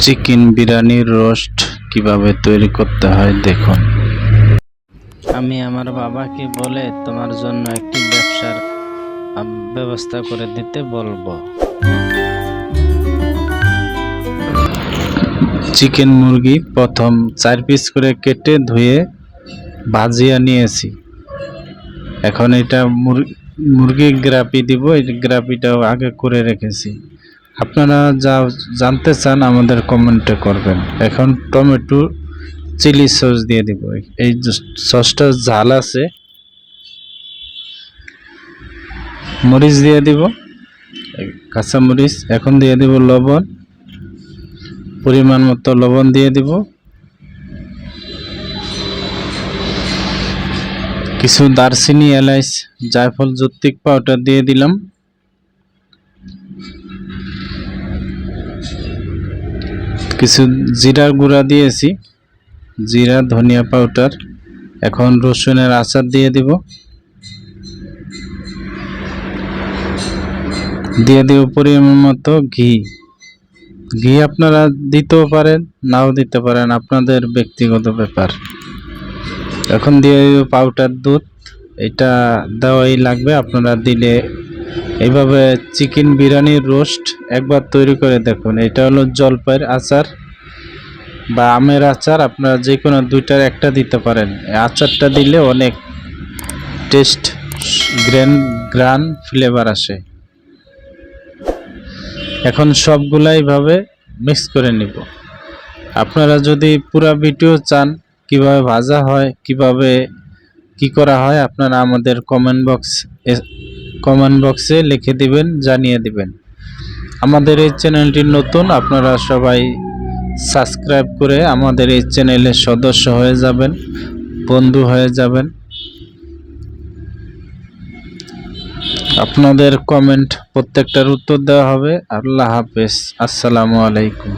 Chicken বিরিয়ানির roast কীভাবে তৈরি করতে হয় দেখুন। আমি আমার বাবাকে বলে তোমার জন্য একটি ব্যবসার ব্যবস্থা করে দিতে বলব। চিকেন মুরগি প্রথম চার পিস করে কেটে ধুয়ে ভাজিয়া নিয়েছি। এখন এটা মুর- মুরগি গ্রাপি দিব এই গ্রাপিটাও আগে করে রেখেছি। আপনারা যা জানতে চান আমাদের কমেন্টে করবেন। এখন টমেটো চিলি সস দিয়ে দিব। এই সসটা ঝাল আছে। মরিচ দিয়ে দিব। কাঁচা মরিচ। এখন দিয়ে দিব লবণ। পরিমাণ মতো লবণ দিয়ে দিব। কিছু দারচিনি, এলাইচ, জায়ফল জৈত্রিক পাউডার দিয়ে দিলাম। কিছু জিরার গুঁড়া দিয়েছি। জিরা, ধনিয়া পাউডার এখন রসুনের আচার দিয়ে দিব। দিয়ে দিব পরিমাণ মতো ঘি। ঘি আপনারা দিতেও পারেন, নাও দিতে পারেন, আপনাদের ব্যক্তিগত ব্যাপার। এখন দিয়ে পাউডার দুধ। এটা দেওয়াই লাগবে, আপনারা দিলে এইভাবে চিকেন বিরিয়ানির রোস্ট একবার তৈরি করে দেখুন। এটা হলো জলপাইয়ের আচার বা আমের আচার। আপনারা যে কোনো দুইটার একটা দিতে পারেন। আচারটা দিলে অনেক টেস্ট গ্রেন গ্রান ফ্লেভার আসে। এখন সবগুলা এইভাবে মিক্স করে নিব। আপনারা যদি পুরা ভিডিও চান, কীভাবে ভাজা হয়, কীভাবে কি করা হয়, আপনারা আমাদের কমেন্ট বক্স কমেন্ট বক্সে লিখে দিবেন, জানিয়ে দিবেন। আমাদের এই চ্যানেলটি নতুন, আপনারা সবাই সাবস্ক্রাইব করে আমাদের এই চ্যানেলের সদস্য হয়ে যাবেন, বন্ধু হয়ে যাবেন। আপনাদের কমেন্ট প্রত্যেকটার উত্তর দেওয়া হবে। আল্লাহ হাফেজ। আসসালামু আলাইকুম।